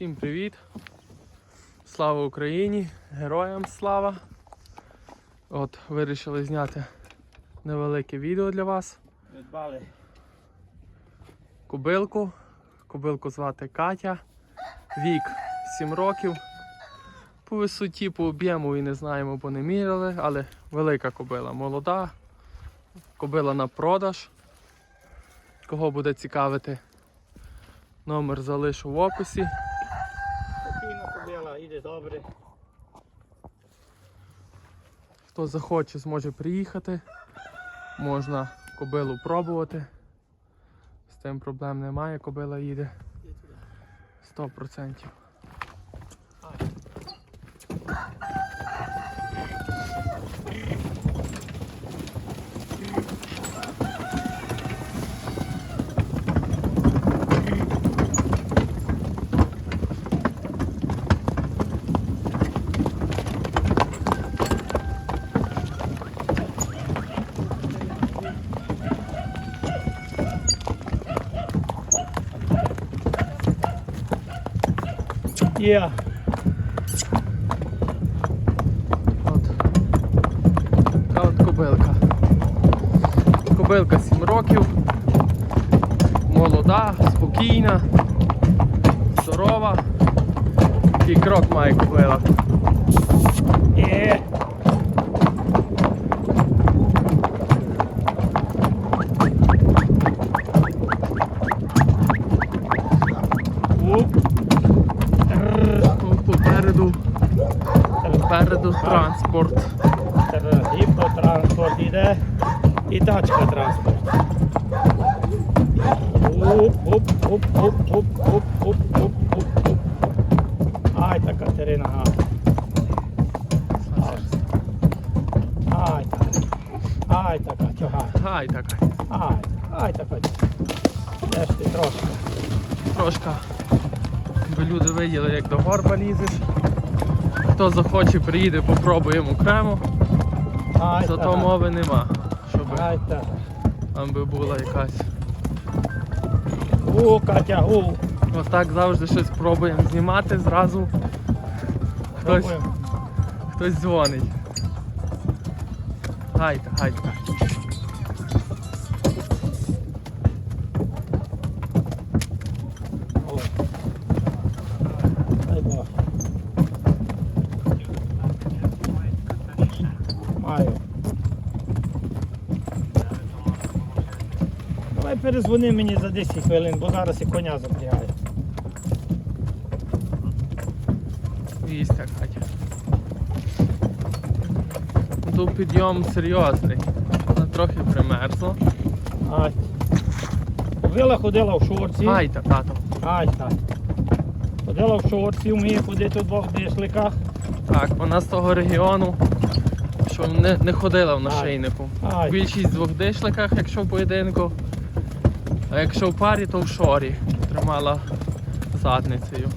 Всім привіт! Слава Україні! Героям слава! От вирішили зняти невелике відео для вас. Відбали. Кубилку. Кубилку звати Катя. Вік 7 років. По висоті, по об'єму і не знаємо, бо не міряли, але велика кобила, молода. Кобила на продаж. Кого буде цікавити, номер залишу в описі. Добре. Хто захоче, зможе приїхати. Можна кобилу пробувати. З тим проблем немає, кобила їде Іди туди. 100%. Є. От. Така от кобилка. Кобилка 7 років. Молода, спокійна, здорова. І крок має кобила. Є. Уп. Ну, Попереду, попереду транспорт. Гіптотранспорт іде і тачка транспорт. Оп, оп, оп, оп, оп, оп, оп, оп, оп. Ай, та Катерина, га. Ай, та. Ай, та Катю. Гай така. Ай, ай, та Катю. Де ж ти трошки? Трошка. Би люди виділи, як до горба лізеш. Хто захоче, приїде, попробуємо окремо. Ай, Зато мови нема, щоб Ай, та. там би була якась. У, Катя, у. Отак завжди щось пробуємо знімати, зразу хтось, Пробуємо. хтось дзвонить. Дай Бог. Маю. Давай перезвони мені за 10 хвилин, бо зараз і коня запрягаю. Вістя, Катя. Тут підйом серйозний. Вона трохи примерзла. Ай. Ходила, ходила в шорці. Гайда, тато. Ай, так. Ходила в шорці, вміє ходити у двох дишликах. Так, вона з того регіону, що не, не ходила в нашийнику. Ай. Більшість в двох дишликах, якщо в поєдинку. А якщо в парі, то в шорі. Тримала задницею.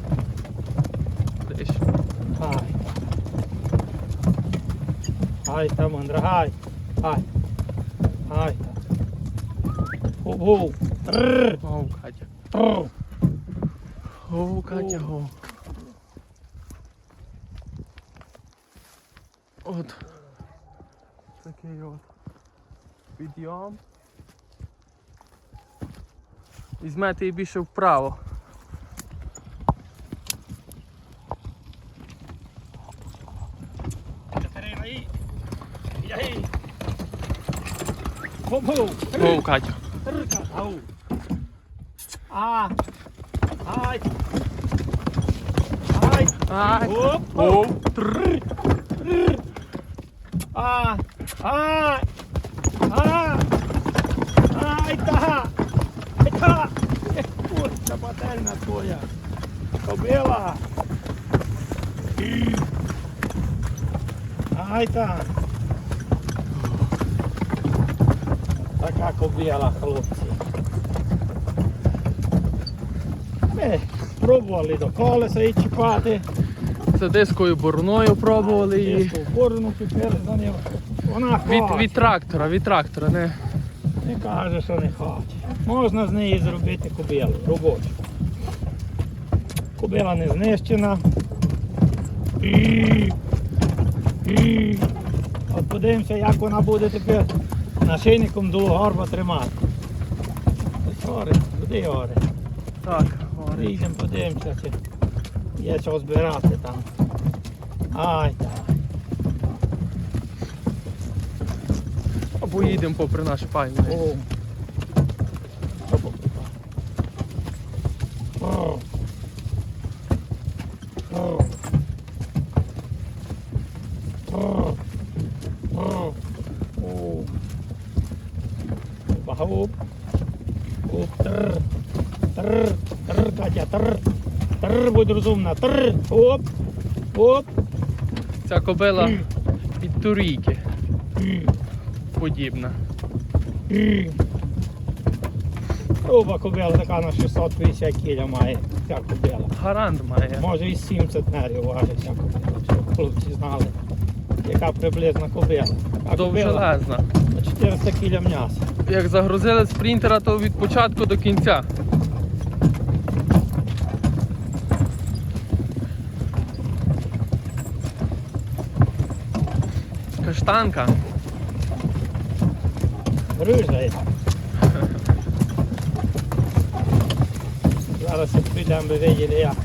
Hayta mandra, hay. Hay. Hayta. Hov, hov. Трррр. Гов, Катя. Трррр. Гов, Катя. От. Такий от. Підйом. Візьмете її більше вправо. шукати. Ау. А. Ай. Ай. Ай. Оп. Оп. Трр. Трр. А. А. А. Ай та. Ай та. Puta paterna tvoja. Kobila. Aj ta. Така кобила, хлопці. Ми спробували до колеса її чіпати. Це дискою бурною пробували її. Десь у Борону тепер за ним. Вона Від, від трактора, від трактора, не. Не каже, що не хоче. Можна з неї зробити кобилу, робочу. Кобила не знищена. І- і. От подивимося, як вона буде тепер нашийником до горба тримати. Гори, куди гори? Так, говорить. Їдемо, подивимося, чи є що збирати там. Ай так. Або їдемо попри наш пальми. О. Що попитав? О. О. О. О. О. Багауп. Уп, тр. Тр. Тр, Катя, тр. Тр, будь розумна. Тр. Оп. Оп. Ця кобила від турійки подібна. М. Груба кобила така на 650 кг має ця кобила. Гарант має. Може і 7 центнерів важить ця кобила, щоб хлопці знали, яка приблизна кобила. А кобила Довжелезна. на 400 кг м'яса. Як загрузили спринтера, то від початку до кінця. Каштанка. Рижає. Зараз підемо, ви виділи, як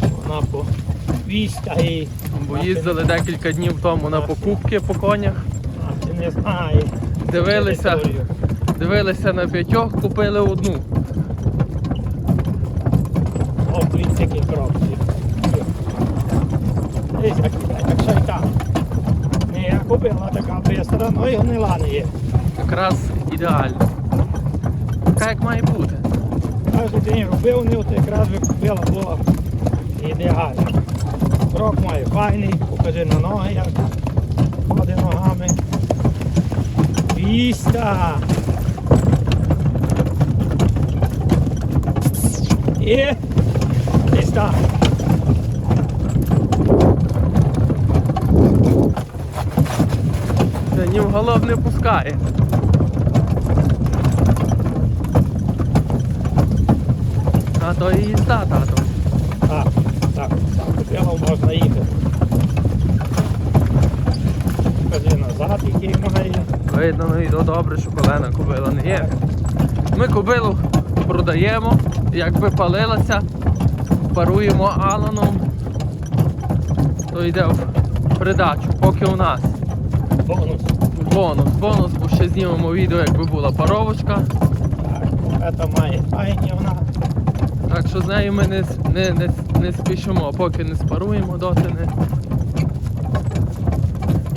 вона по війська і Бо їздили декілька днів тому на покупки по конях. а, ти не знає. Дивилися, дивилися на п'ятьох, купили одну. О, дивіться, який крок. Дивись, як, як шайтан. Не, я купила така бистра, ну і гнила не є. Якраз ідеально. Така як має бути. Кожен день робив не то якраз би купила була ідеально. Крок має файний, покажи на ноги, як ходить ногами. Віста! І так. Та ні в голов не пускає. А то і їзда, тато. Так, так, так, купила можна їхати. Покажи назад, який має. Видно, ну і то добре, що колена кобила не є. Ми кобилу продаємо, якби палилася, паруємо аланом, то йде в придачу, поки у нас Бонус. бонус. Бонус, бо ще знімемо відео, якби була паровочка. Так, це має вона. Так що з нею ми не, не, не, не спішимо, поки не спаруємо, доти не.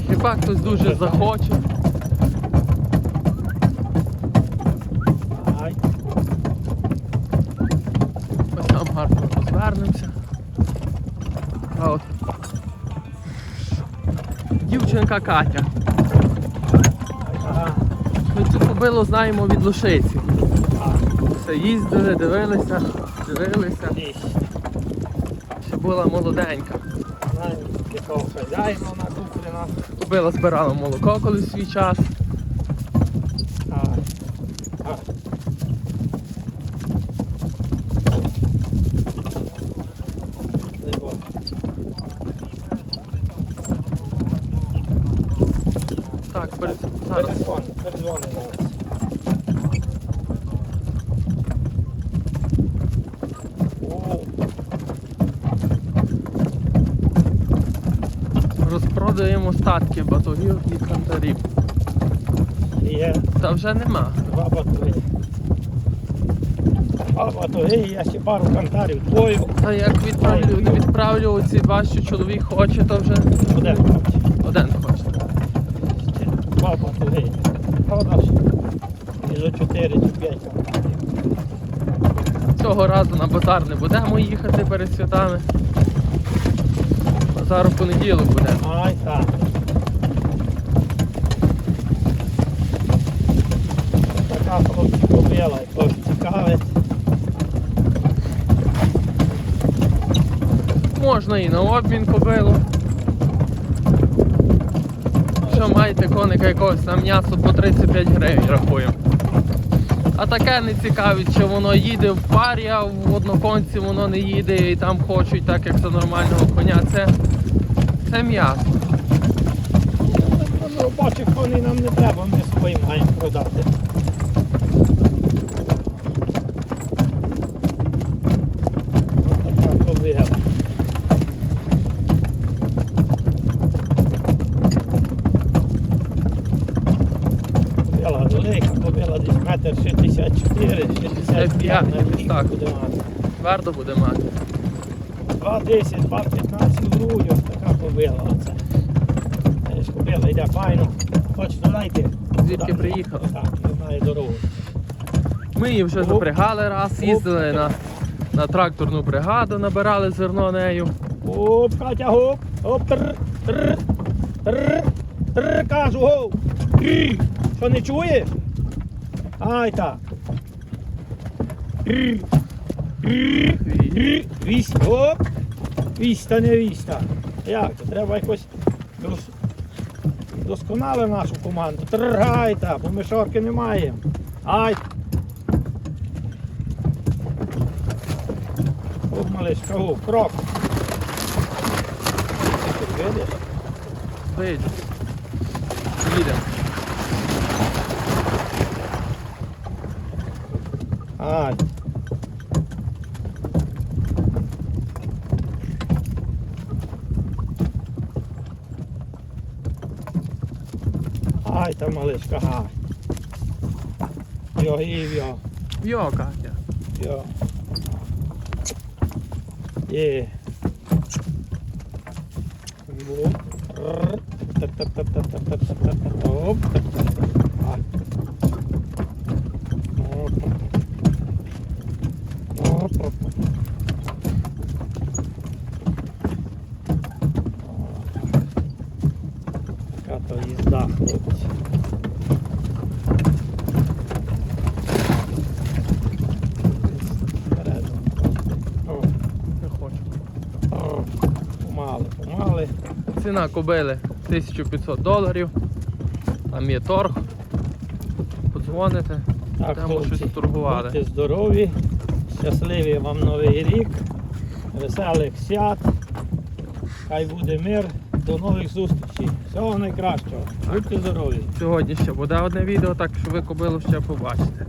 Хіба хтось дуже захоче. Розвернемося. А от. Дівчинка Катя. Ми цю кобилу знаємо від лошиці. Все їздили, дивилися, дивилися. Ще була молоденька. Кобила збирала молоко колись свій час. Так, так. Дай Бог. Так, перед... зараз. Розпродаємо статки батогів і кантарів. є Та вже нема. два батареї. Два батареї, я ще пару кантарів твою. Та як відправлю, відправлю оці два, що чоловік хоче, то вже Буде хлопці. один Два батареї. Продаж. І за 4 чи 5 Цього разу на базар не будемо їхати перед святами. Базар в понеділок буде. Ай, так. Така хлопці купила, і хлопці цікавить. Можна і на обмін кобилу. Що маєте коника якогось на м'ясо по 35 гривень рахуємо. А таке не цікавить, що воно їде в парі, а в одноконці воно не їде і там хочуть, так як за нормального коня. Це, це м'ясо. Ну, Робочих коней нам не треба, ми свої маємо продати. Ось така кобила. Кобила велика, кобила десь метр 64, 65, навіть так. буде мати. Твердо буде мати. 2,10, 2,15 грудь, ось така кобила оце. Знаєш, Кобила йде файно. Хочете дайте. Звідки Так, приїхала? Так, не знає дорогу. Ми її вже Оп. запрягали раз, їздили на, на тракторну бригаду, набирали зерно нею. Оп, Катя, гоп, оп, тр, тр, тр, тр, кажу, гоп. Що не чуєш? Ай так. Вісь, оп. Вісь та не вісь та. Як? то Треба якось дос- досконали нашу команду. Тргай та, бо ми шорки не маємо. Ай. Оп, малишка, оп, крок. Видиш? Вийду. Їдемо. Ай. Ай, та малишка, гай. Йо, гів, йо, Йо, Катя. йо. Є. Оп. Рр. Та-та-та-та-та-та-та-та. Оп. Ай. Оп. Оп, оп. Така то їзда, хлопці. Вперед. О, Не хочу. о. Помали. Ціна кобили 1500 доларів. Там є торг. Подзвоните. Так, Там щось торгували. будьте здорові, щасливі вам новий рік, веселих свят, хай буде мир, до нових зустрічей. Всього найкращого. Будьте здорові. Сьогодні ще буде одне відео, так що ви кобилу ще побачите.